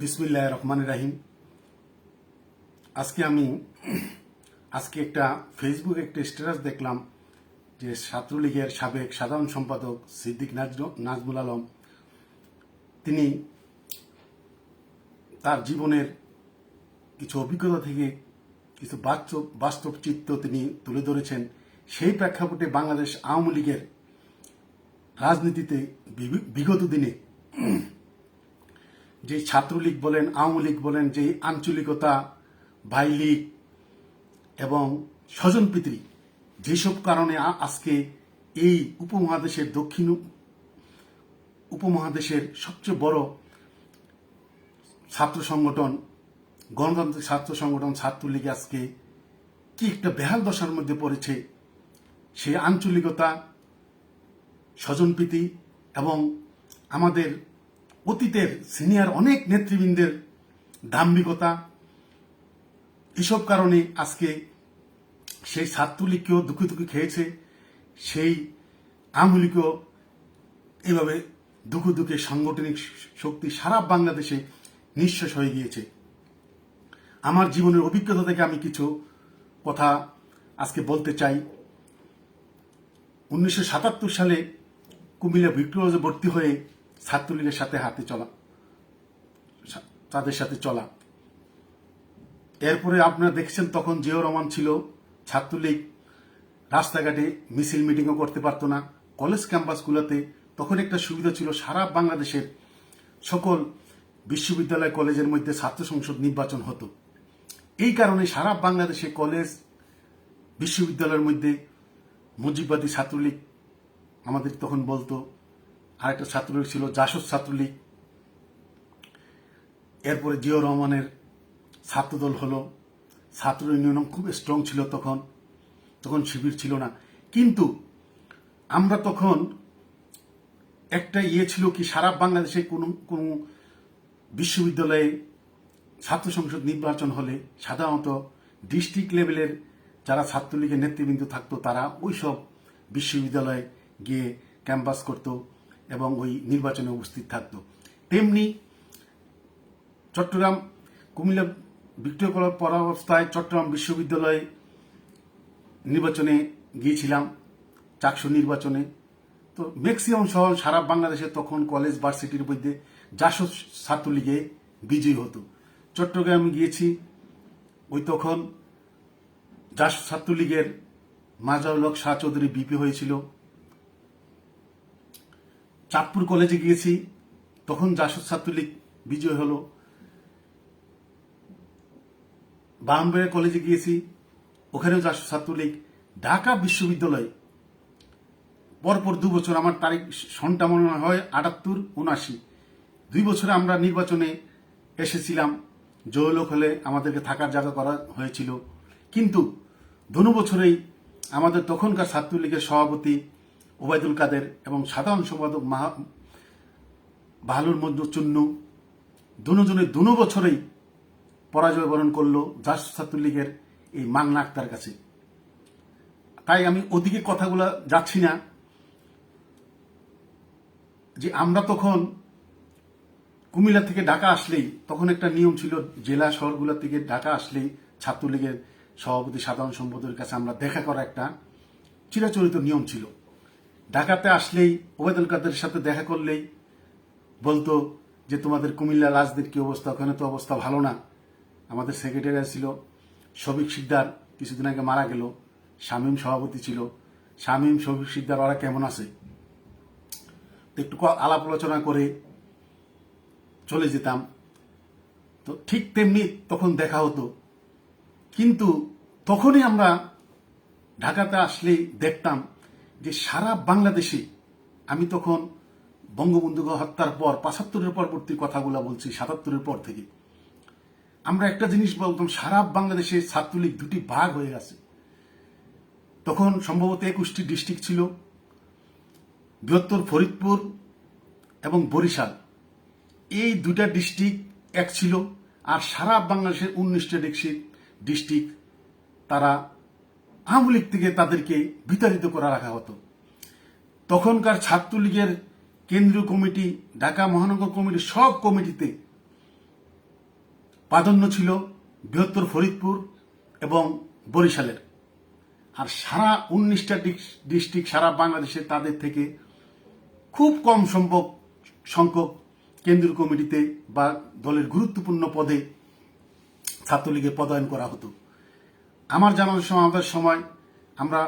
বিসমিল্লাহ রহমান রাহিম। আজকে আমি, আজকে একটা ফেসবুক একটা স্ট্যাটাস দেখলাম যে ছাত্রলীগের সাবেক সাধারণ সম্পাদক সিদ্দিক নাজমুল আলম, তিনি তার জীবনের কিছু অভিজ্ঞতা থেকে কিছু বাস্তব বাস্তব চিত্র তিনি তুলে ধরেছেন। সেই প্রেক্ষাপটে বাংলাদেশ আওয়ামী লীগের রাজনীতিতে বিগত দিনে যে ছাত্রলীগ বলেন আওয়ামী লীগ বলেন, যে আঞ্চলিকতা ভাইলীগ এবং স্বজনপ্রীতি যেসব কারণে আজকে এই উপমহাদেশের দক্ষিণ উপমহাদেশের সবচেয়ে বড় ছাত্র সংগঠন, গণতান্ত্রিক ছাত্র সংগঠন, ছাত্রলীগ আজকে কি একটা বেহাল দশার মধ্যে পড়েছে সেই আঞ্চলিকতা স্বজনপ্রীতি এবং আমাদের অতীতের সিনিয়র অনেক নেতৃবৃন্দের দাম্ভিকতা এসব কারণে আজকে সেই ছাত্রলীগকেও দুঃখী দুঃখী খেয়েছে, সেই আওয়ামী লীগও এভাবে দুঃখ দুঃখে সাংগঠনিক শক্তি সারা বাংলাদেশে নিঃশ্বাস হয়ে গিয়েছে। আমার জীবনের অভিজ্ঞতা থেকে আমি কিছু কথা আজকে বলতে চাই। উনিশশো সাতাত্তর সালে কুমিল্লা ভিক্টোরিয়াজে ভর্তি হয়ে ছাত্রলীগের সাথে হাতে চলা তাদের সাথে চলা। এরপরে আপনারা দেখছেন তখন জিয়াউর রহমান ছিল ছাত্রলীগ, রাস্তাঘাটে মিছিল মিটিংও করতে পারতো না, কলেজ ক্যাম্পাসগুলোতে। তখন একটা সুবিধা ছিল, সারা বাংলাদেশের সকল বিশ্ববিদ্যালয় কলেজের মধ্যে ছাত্র সংসদ নির্বাচন হতো। এই কারণে সারা বাংলাদেশে কলেজ, বিশ্ববিদ্যালয়ের মধ্যে মুজিববাদী ছাত্রলীগ আমাদের তখন বলতো আরেকটা ছাত্রলীগ ছিল, জাসদ ছাত্রলীগ। এরপরে জিয়াউর রহমানের ছাত্রদল হলো। ছাত্র ইউনিয়ন খুব স্ট্রং ছিল তখন তখন শিবির ছিল না। কিন্তু আমরা তখন একটা ইয়ে ছিল কি, সারা বাংলাদেশে কোনো কোনো বিশ্ববিদ্যালয়ে ছাত্র সংসদ নির্বাচন হলে সাধারণত ডিস্ট্রিক্ট লেভেলের যারা ছাত্রলীগের নেতৃবৃন্দ থাকতো, তারা ওই সব বিশ্ববিদ্যালয়ে গিয়ে ক্যাম্পাস করত। এবং ওই নির্বাচনে উপস্থিত থাকতো। তেমনি চট্টগ্রাম কুমিল্লা ভিক্টোরিয়া কলেজ পড়া অবস্থায় চট্টগ্রাম বিশ্ববিদ্যালয়ে নির্বাচনে গিয়েছিলাম, চাকসু নির্বাচনে। তো ম্যাক্সিমাম সহ সারা বাংলাদেশে তখন কলেজ ভার্সিটির মধ্যে জাসদ ছাত্রলীগে বিজয়ী হতো। চট্টগ্রামে গিয়েছি, ওই তখন জাসদ ছাত্রলীগের মাজাউল হক শাহ চৌধুরী বিপি হয়েছিল। চাঁদপুর কলেজে গিয়েছি। তখন জাসদ ছাত্রলীগ বিজয় হলো। বামবেড়া কলেজে গিয়েছি। ওখানেও জাসদ ছাত্রলীগ ঢাকা বিশ্ববিদ্যালয়। পরপর দু বছর আমার তারিখ সনটা মনে হয় আটাত্তর উনাশি দুই বছরে আমরা নির্বাচনে এসেছিলাম। জয়লোক হলে আমাদেরকে থাকার জায়গা করা হয়েছিল। কিন্তু দোনো বছরেই আমাদের তখনকার ছাত্রলীগের সভাপতি ওবায়দুল কাদের এবং সাধারণ সম্পাদক মাহা বাহালুর মজুচুন্নু দুজনে দুনো বছরেই পরাজয় বরণ করল জাস ছাত্রলীগের এই মান্না আক্তার কাছে। তাই আমি ওদিকে কথাগুলো যাচ্ছি না। যে আমরা তখন কুমিল্লা থেকে ঢাকা আসলেই তখন একটা নিয়ম ছিল, জেলা শহরগুলো থেকে ঢাকা আসলেই ছাত্রলীগের সভাপতি সাধারণ সম্পাদকের কাছে আমরা দেখা করা একটা চিরাচরিত নিয়ম ছিল। ঢাকাতে আসলেই ওবায়দুল কাদের সাথে দেখা করলেই বলতো যে, তোমাদের কুমিল্লা রাজনীতির কি অবস্থা? ওখানে তো অবস্থা ভালো না। আমাদের সেক্রেটারি ছিল শফিক সিকদার কিছুদিন আগে মারা গেল। শামীম সভাপতি ছিল। শামীম, শফিক সিকদার ওরা কেমন আছে? একটু আলাপ আলোচনা করে চলে যেতাম। তো ঠিক তেমনি তখন দেখা হতো। কিন্তু তখনই আমরা ঢাকাতে আসলেই দেখতাম যে সারা বাংলাদেশে আমি তখন বঙ্গবন্ধুকে হত্যার পর পঁচাত্তরের পরবর্তী কথাগুলো বলছি, সাতাত্তরের পর থেকে। আমরা একটা জিনিস বলতাম, সারা বাংলাদেশে ছাত্রলীগ দুটি ভাগ হয়ে গেছে। তখন সম্ভবত একুশটি ডিস্ট্রিক্ট ছিল, বৃহত্তর ফরিদপুর এবং বরিশাল। এই দুটা ডিস্ট্রিক্ট এক ছিল, আর সারা বাংলাদেশের উনিশটা ডিস্ট্রিক্ট ডিস্ট্রিক্ট তারা আওয়ামী লীগ থেকে তাদেরকে বিতাড়িত করা রাখা হতো। তখনকার ছাত্রলীগের কেন্দ্রীয় কমিটি, ঢাকা মহানগর কমিটি সব কমিটিতে প্রাধান্য ছিল বৃহত্তর ফরিদপুর এবং বরিশালের। আর সারা উনিশটা ডিস্ট্রিক্ট সারা বাংলাদেশে তাদের থেকে খুব কম সম্ভব সংখ্যক কেন্দ্রীয় কমিটিতে বা দলের গুরুত্বপূর্ণ পদে ছাত্রলীগে পদায়ন করা হতো। আমার জানার সময়, আমাদের সময় আমরা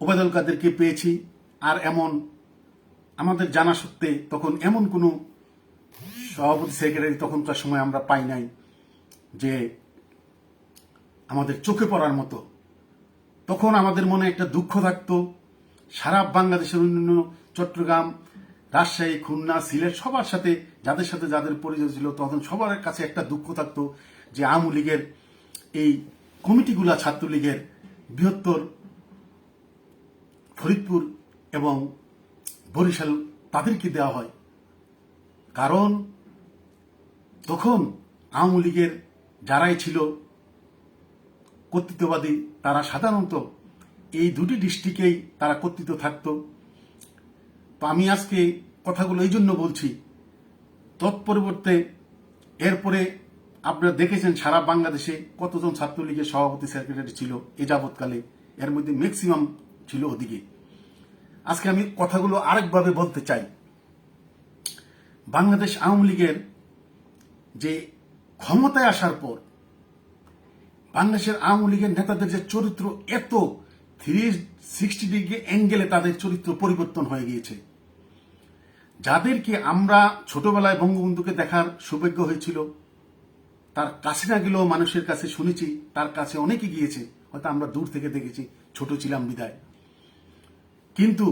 ওবায়দুল কাদেরকে পেয়েছি। আর এমন আমাদের জানা সত্ত্বে তখন এমন কোনো সভাপতি, সেক্রেটারি তখনকার সময় আমরা পাই নাই যে আমাদের চোখে পড়ার মতো। তখন আমাদের মনে একটা দুঃখ থাকত। সারা বাংলাদেশের অন্যান্য চট্টগ্রাম, রাজশাহী, খুলনা, সিলেট সবার সাথে, যাদের সাথে যাদের পরিচয় ছিল, তখন সবার কাছে একটা দুঃখ থাকতো যে আওয়ামী লীগের এই কমিটিগুলা ছাত্রলীগের বৃহত্তর ফরিদপুর এবং বরিশাল তাদেরকে দেওয়া হয়। কারণ তখন আওয়ামী লীগের যারাই ছিল কর্তৃত্ববাদী, তারা সাধারণত এই দুটি ডিস্ট্রিক্টেই তারা কর্তৃত্ব থাকতো। তো আমি আজকে কথাগুলো এই জন্য বলছি, তৎপরিবর্তে এরপরে আপনারা দেখেছেন সারা বাংলাদেশে কতজন ছাত্রলীগের সভাপতি, সেক্রেটারি ছিল এ যাবৎকালে। এর মধ্যে ম্যাক্সিমাম ছিল ওদিকে। আজকে আমি কথাগুলো আরেকভাবে বলতে চাই। বাংলাদেশ আওয়ামী লীগের যে ক্ষমতায় আসার পর বাংলাদেশের আওয়ামী লীগের নেতাদের যে চরিত্র এত থ্রি সিক্সটি ডিগ্রি অ্যাঙ্গেলে তাদের চরিত্র পরিবর্তন হয়ে গিয়েছে। যাদেরকে আমরা ছোটবেলায় বঙ্গবন্ধুকে দেখার সৌভাগ্য হয়েছিল তার কাছে না গেলেও মানুষের কাছে শুনেছি, তার কাছে অনেকে গিয়েছে, হয়তো আমরা দূর থেকে দেখেছি, ছোট ছিলাম বিদায়। কিন্তু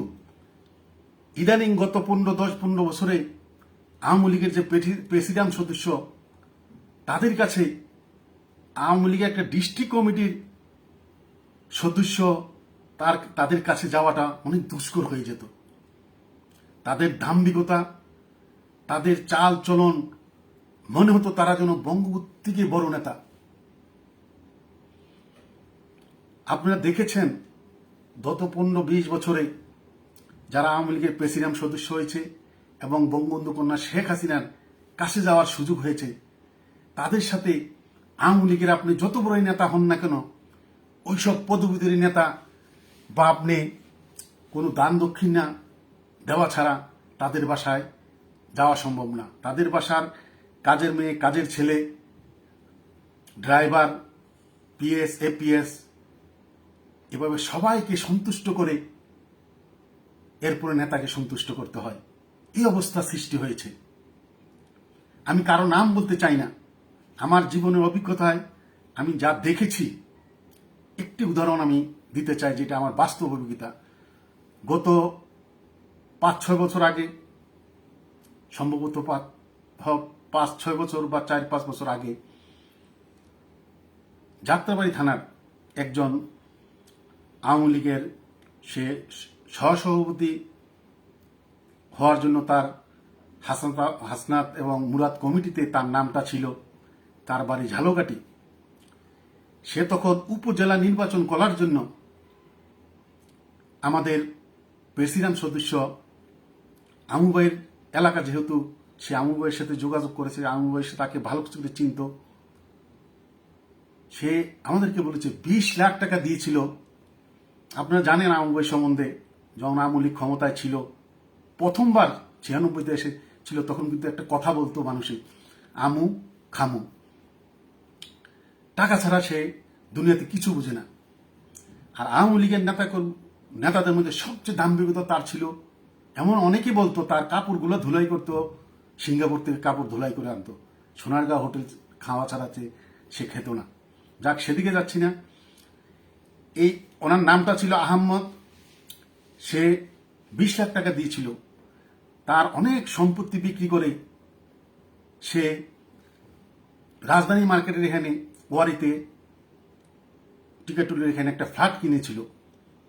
ইদানিং গত পনেরো, দশ, পনেরো বছরে আওয়ামী লীগের যে প্রেসিডেন্ট সদস্য, তাদের কাছে আওয়ামী লীগের একটা ডিস্ট্রিক্ট কমিটির সদস্য, তার, তাদের কাছে যাওয়াটা অনেক দুষ্কর হয়ে যেত। তাদের দাম্ভিকতা, তাদের চাল চলন মনে হতো তারা যেন বঙ্গবন্ধু থেকে বড় নেতা। আপনারা দেখেছেন গত পনেরো বিশ বছরে যারা আওয়ামী লীগের প্রেসিডেন্ট সদস্য হয়েছে এবং বঙ্গবন্ধু কন্যা শেখ হাসিনার কাছে যাওয়ার সুযোগ হয়েছে, তাদের সাথে আওয়ামী লীগের আপনি যত বড়ই নেতা হন না কেন, ওইসব পদবীদের নেতা বা আপনি কোনো দান দক্ষিণা দেওয়া ছাড়া তাদের বাসায় যাওয়া সম্ভব না। তাদের বাসার কাজের মেয়ে, কাজের ছেলে, ড্রাইভার, পিএস, এপিএস, এভাবে সবাইকে সন্তুষ্ট করে এরপরে নেতাকে সন্তুষ্ট করতে হয়। এই অবস্থা সৃষ্টি হয়েছে। আমি কারও নাম বলতে চাই না। আমার জীবনের অভিজ্ঞতায় আমি যা দেখেছি, একটি উদাহরণ আমি দিতে চাই যেটা আমার বাস্তব অভিজ্ঞতা। গত পাঁচ ছয় বছর আগে সম্ভবত পাঁচ ছয় বছর বা চার পাঁচ বছর আগে যাত্রাবাড়ি থানার একজন আওয়ামী লীগের সে সহসভাপতি হওয়ার জন্য তার হাসনাত এবং মুরাদ কমিটিতে তার নামটা ছিল তার বাড়ি ঝালকাটি সে তখন উপজেলা নির্বাচন করার জন্য আমাদের প্রেসিডেন্ট সদস্য আমুবাইয়ের এলাকা যেহেতু সে আমুবাইয়ের সাথে যোগাযোগ করেছে আমুবাইয়ের সাথে তাকে ভালো কিছু করে চিনত। সে আমাদেরকে বলেছে, বিশ লাখ টাকা দিয়েছিল। আপনারা জানেন আমুবাই সম্বন্ধে, যখন আওয়ামী লীগ ক্ষমতায় ছিল, প্রথমবার ছিয়ানব্বইতে এসে ছিল, তখন কিন্তু একটা কথা বলতো মানুষে আমু খামু। টাকা ছাড়া সে দুনিয়াতে কিছু বুঝে না। আর আওয়ামী লীগের নেতা নেতাদের মধ্যে সবচেয়ে দাম্ভিকতা তার ছিল, এমন অনেকে বলতো, তার কাপড়গুলো ধুলাই করতো সিঙ্গাপুর থেকে কাপড় ধুলাই করে আনতো। সোনারগাঁও হোটেল খাওয়া ছাড়াতে সে খেত না। যাক, সেদিকে যাচ্ছি না। এই ওনার নামটা ছিল আহম্মদ। সে বিশ লাখ টাকা দিয়েছিল। তার অনেক সম্পত্তি বিক্রি করে সে রাজধানী মার্কেটের এখানে ওয়ারিতে টিকাটুলির এখানে একটা ফ্ল্যাট কিনেছিল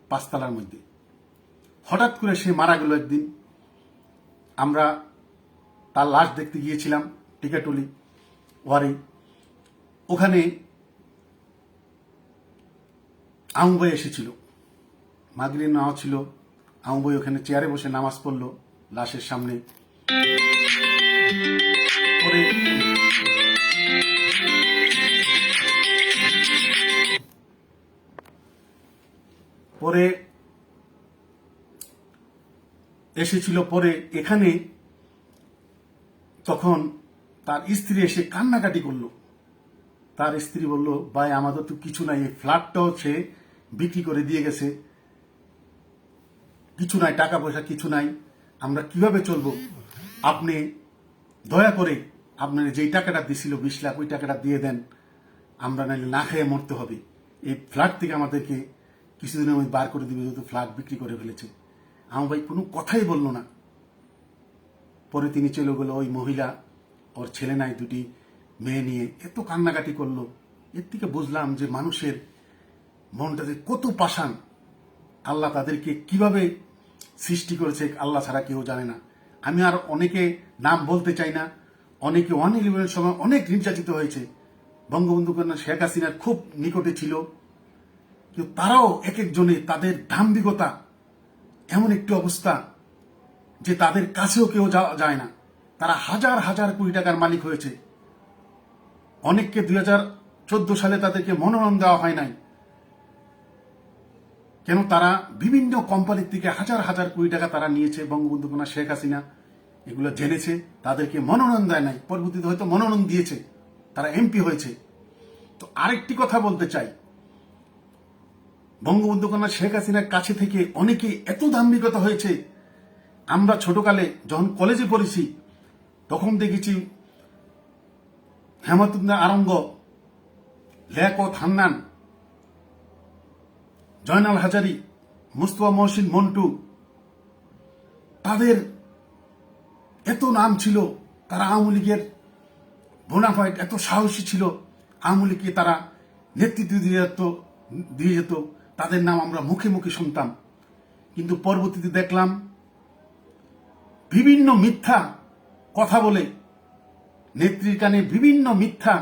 পাঁচতলার মধ্যে। হঠাৎ করে সে মারা গেল একদিন। আমরা তার লাশ দেখতে গিয়েছিলাম, টিকাটুলি, ওয়ারে। ওখানে আমবই এসেছিল। মাগরি নাও ছিল। আমবই ওখানে চেয়ারে বসে নামাজ পড়ল লাশের সামনে। পরে এসেছিল পরে এখানে তখন তার স্ত্রী এসে কান্নাকাটি করল। তার স্ত্রী বলল, ভাই, আমাদের তো কিছু নাই, এই ফ্ল্যাটটাও সে বিক্রি করে দিয়ে গেছে। কিছু নাই টাকা পয়সা কিছু নাই, আমরা কীভাবে চলবো? আপনি দয়া করে আপনার যেই টাকাটা দিছিল, বিশ লাখ, ওই টাকাটা দিয়ে দেন। আমরা নাহলে না খেয়ে মরতে হবে। এই ফ্ল্যাট থেকে আমাদেরকে কিছুদিনের মধ্যে বার করে দিবে, যেহেতু ফ্ল্যাট বিক্রি করে ফেলেছে। আমার ভাই কোনো কথাই বলল না। পরে তিনি চলে গেল, ওই মহিলা, ওর ছেলে নাই দুটি, মেয়ে নিয়ে এত কান্নাকাটি করল। এর থেকে বুঝলাম যে মানুষের মনটা যে কত পাষাণ। আল্লাহ তাদেরকে কীভাবে সৃষ্টি করেছে আল্লাহ ছাড়া কেউ জানে না। আমি আর অনেকে নাম বলতে চাই না। অনেকে ওয়ান সময় অনেক নির্যাতিত হয়েছে। বঙ্গবন্ধু কন্যা শেখ হাসিনার খুব নিকটে ছিল। কিন্তু তারাও এক একজনে তাদের দাম্ভিকতা, এমন একটি অবস্থা যে তাদের কাছেও কেউ যায় না। তারা হাজার হাজার কোটি টাকার মালিক হয়েছে। অনেককে দুই হাজার চোদ্দ সালে তাদেরকে মনোনয়ন দেওয়া হয় নাই। কেন তারা বিভিন্ন কোম্পানির থেকে হাজার হাজার কোটি টাকা তারা নিয়েছে বঙ্গবন্ধু কন্যা শেখ হাসিনা। এগুলো জেনেছে, তাদেরকে মনোনয়ন দেয় নাই। পরবর্তীতে হয়তো মনোনয়ন দিয়েছে। তারা এমপি হয়েছে। তো আরেকটি কথা বলতে চাই। বঙ্গবন্ধু কন্যা শেখ হাসিনার কাছে থেকে অনেকে এত দাম্ভিকতা হয়েছে আমরা ছোটকালে যখন কলেজে পড়েছি, তখন দেখেছি হেমতুল্লাহ আরঙ্গ লেকত হান্নান জয়নাল হাজারি, মুস্তফা মহসিন মন্টু, তাদের এত নাম ছিল, তারা আওয়ামী লীগের বোনাফাইড এত সাহসী ছিল, আওয়ামী লীগকে তারা নেতৃত্ব দিয়ে যেত দিয়ে যেত, তাদের নাম আমরা মুখে মুখে শুনতাম। কিন্তু পরবর্তীতে দেখলাম বিভিন্ন মিথ্যা কথা বলে, নেত্রীর কানে বিভিন্ন মিথ্যা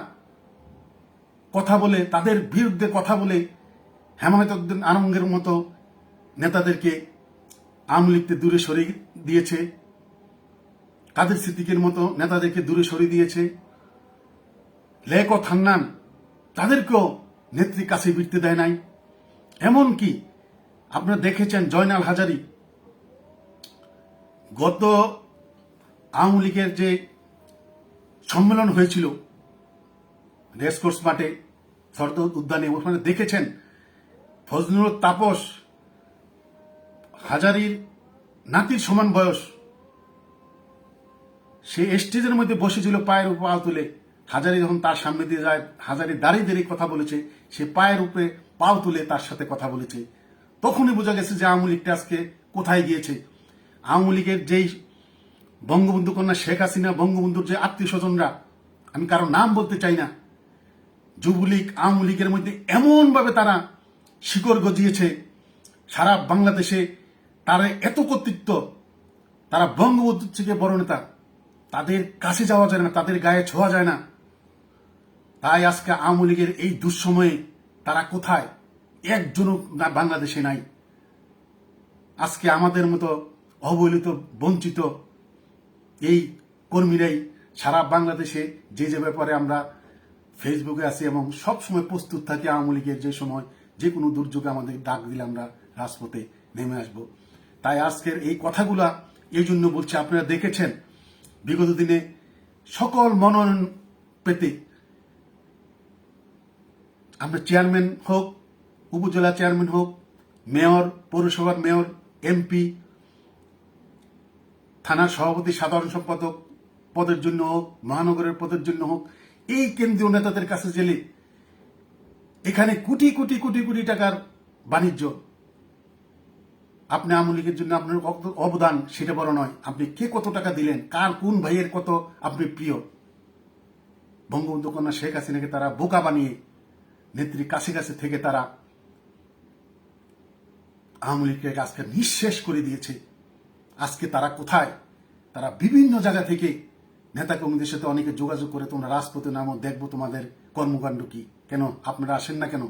কথা বলে, তাদের বিরুদ্ধে কথা বলে হেমায়তুদ্দিন আনঙ্গের মতো নেতাদেরকে লীগকে দূরে সরিয়ে দিয়েছে, কাদের সিদ্দিকের মতো নেতাদেরকে দূরে সরিয়ে দিয়েছে, লেক ও থান্নান তাদেরকেও নেত্রীর কাছে বিরতে দেয় নাই। এমনকি আপনারা দেখেছেন জয়নাল হাজারি গত আওয়ামী লীগের যে সম্মেলন হয়েছিল রেসকোর্স মাঠে শরদ উদ্যানে, ওখানে দেখেছেন ফজলুল তাপস, হাজারির নাতির সমান বয়স। সে স্টেজের মধ্যে বসেছিল পায়ের উপর পা তুলে। হাজারি যখন তার সামনে দিয়ে যায়, হাজারি দাঁড়িয়ে দাঁড়িয়ে কথা বলেছে, সে পায়ের উপরে পাও তুলে তার সাথে কথা বলেছে। তখনই বোঝা গেছে যে আওয়ামী লীগটা আজকে কোথায় গিয়েছে আওয়ামী লীগের যেই বঙ্গবন্ধু কন্যা শেখ হাসিনা, বঙ্গবন্ধুর যে আত্মীয় স্বজনরা, আমি কারও নাম বলতে চাই না, যুবলীগ, আওয়ামী লীগের মধ্যে এমনভাবে তারা শিকড় গজিয়েছে, সারা বাংলাদেশে তারা এত কর্তৃত্ব, তারা বঙ্গবন্ধু থেকে বড় নেতা, তাদের কাছে যাওয়া যায় না, তাদের গায়ে ছোঁয়া যায় না। তাই আজকে আওয়ামী লীগের এই দুঃসময়ে তারা কোথায়? একজনও বাংলাদেশে নাই। আজকে আমাদের মতো অবহেলিত, বঞ্চিত এই কর্মীরাই সারা বাংলাদেশে যে যে ব্যাপারে আমরা ফেসবুকে আছি এবং সব সময় প্রস্তুত থাকি আওয়ামী লীগের যে সময়, যে কোনো দুর্যোগে আমাদের ডাক দিলে আমরা রাজপথে নেমে আসব। তাই আজকের এই কথাগুলা এই জন্য বলছি, আপনারা দেখেছেন বিগত দিনে সকল মনোনয়ন পেতে আমরা চেয়ারম্যান হোক, উপজেলা চেয়ারম্যান হোক, মেয়র, পৌরসভার মেয়র, এমপি থানার সভাপতি, সাধারণ সম্পাদক পদের জন্য হোক, মহানগরের পদের জন্য হোক, এই কেন্দ্রীয় নেতাদের কাছে জেলে এখানে কোটি কোটি কোটি কোটি টাকার বাণিজ্য। আপনি আওয়ামী লীগের জন্য আপনার অবদান সেটা বড় নয়। আপনি কে কত টাকা দিলেন? কার কোন ভাইয়ের কত আপনি প্রিয়? বঙ্গবন্ধু কন্যা শেখ হাসিনাকে তারা বোকা বানিয়ে নেত্রী কাছে কাছে থেকে তারা আওয়ামী লীগকে আজকে নিঃশেষ করে দিয়েছে। আজকে তারা কোথায়? তারা বিভিন্ন জায়গা থেকে নেতা কর্মীদের সাথে অনেকে যোগাযোগ করে তোমরা রাজপথে নামো দেখব তোমাদের কর্মকাণ্ড কি? কেন? আপনারা আসেন না কেন?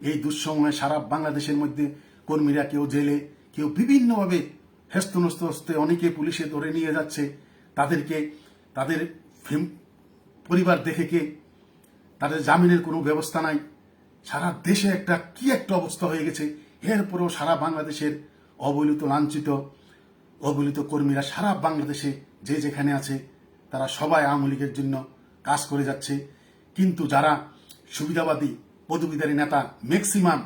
এই দুঃসময়ে সারা বাংলাদেশের মধ্যে কর্মীরা কেউ জেলে, কেউ বিভিন্নভাবে হেস্তনস্ত হস্তে অনেকে পুলিশে ধরে নিয়ে যাচ্ছে। তাদেরকে, তাদের পরিবার দেখে কে? তাদের জামিনের কোনো ব্যবস্থা নাই। সারা দেশে একটা, কি একটা অবস্থা হয়ে গেছে। এরপরেও সারা বাংলাদেশের অবহেলিত, লাঞ্ছিত অবলিত কর্মীরা সারা বাংলাদেশে যে যেখানে আছে, তারা সবাই আওয়ামী লীগের জন্য কাজ করে যাচ্ছে। কিন্তু যারা সুবিধাবাদী, পদবীধারী নেতা ম্যাক্সিমাম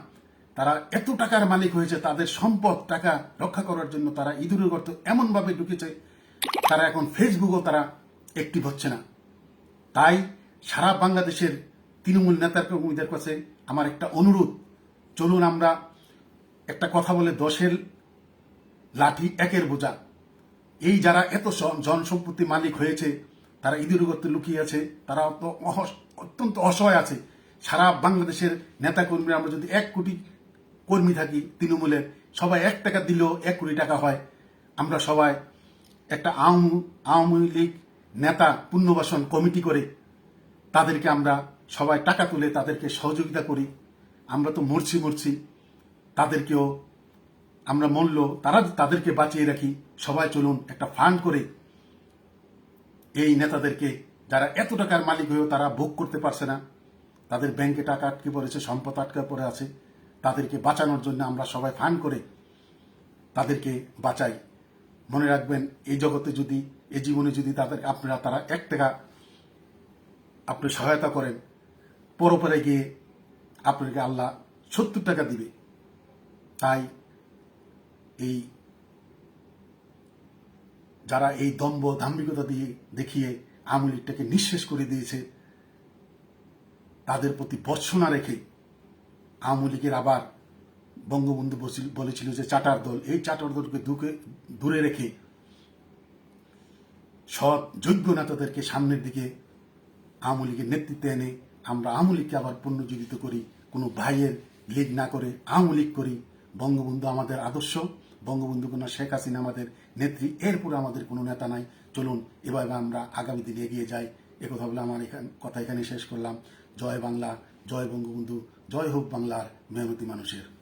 তারা এত টাকার মালিক হয়েছে, তাদের সম্পদ, টাকা রক্ষা করার জন্য তারা ইঁদুরের গর্ত এমনভাবে ঢুকেছে, তারা এখন ফেসবুকও তারা অ্যাক্টিভ হচ্ছে না। তাই সারা বাংলাদেশের তৃণমূল নেতা কর্মীদের কাছে আমার একটা অনুরোধ, চলুন আমরা একটা কথা বলে দশের লাঠি একের বোঝা। এই যারা এত জনসম্পত্তি মালিক হয়েছে, তারা ইঁদুর লুকিয়ে আছে, তারা অত্যন্ত অসহায় আছে। সারা বাংলাদেশের নেতা কর্মীরা আমরা যদি এক কোটি কর্মী থাকি তৃণমূলের সবাই এক টাকা দিলেও এক কোটি টাকা হয়। আমরা সবাই একটা আওয়ামী আওয়ামী লীগ নেতা পুনর্বাসন কমিটি করে, তাদেরকে আমরা সবাই টাকা তুলে তাদেরকে সহযোগিতা করি। আমরা তো মরছি মরছি, তাদেরকেও আমরা মূল্য, তারা তাদেরকে বাঁচিয়ে রাখি। সবাই চলুন একটা ফান্ড করে। এই নেতাদেরকে যারা এত টাকার মালিক হয়েও তারা ভোগ করতে পারছে না, তাদের ব্যাংকে টাকা আটকে পড়েছে, সম্পদ আটকে পড়ে আছে। তাদেরকে বাঁচানোর জন্য আমরা সবাই ফান্ড করে। তাদেরকে বাঁচাই। মনে রাখবেন, এই জগতে যদি, এই জীবনে যদি তাদের, আপনারা, তারা এক টাকা আপনি সহায়তা করেন পরপরে গিয়ে আপনাকে আল্লাহ সত্তর টাকা দিবে। তাই এই যারা এই দম্ভ ধাম্বিকতা দিয়ে দেখিয়ে আওয়ামী লীগটাকে নিঃশেষ করে দিয়েছে, তাদের প্রতি বর্ষনা রেখে আওয়ামী লীগের আবার বঙ্গবন্ধু বলেছিল যে চাটার দল, এই চাটার দলকে দূরে রেখে সৎ, যোগ্য নেতাদেরকে সামনের দিকে আওয়ামী লীগের নেতৃত্বে এনে আমরা আওয়ামী লীগকে আবার পুনর্জীবিত করি। কোনো ভাইয়ের লীগ না করে আওয়ামী লীগ করি। বঙ্গবন্ধু আমাদের আদর্শ। বঙ্গবন্ধু কন্যা শেখ হাসিনা আমাদের নেত্রী, এরপরে আমাদের কোনো নেতা নাই। চলুন এভাবে আমরা আগামী দিনে এগিয়ে যাই। একথা বলে আমার এখান, কথা এখানে শেষ করলাম। জয় বাংলা, জয় বঙ্গবন্ধু, জয় হোক বাংলার মেহনতি মানুষের।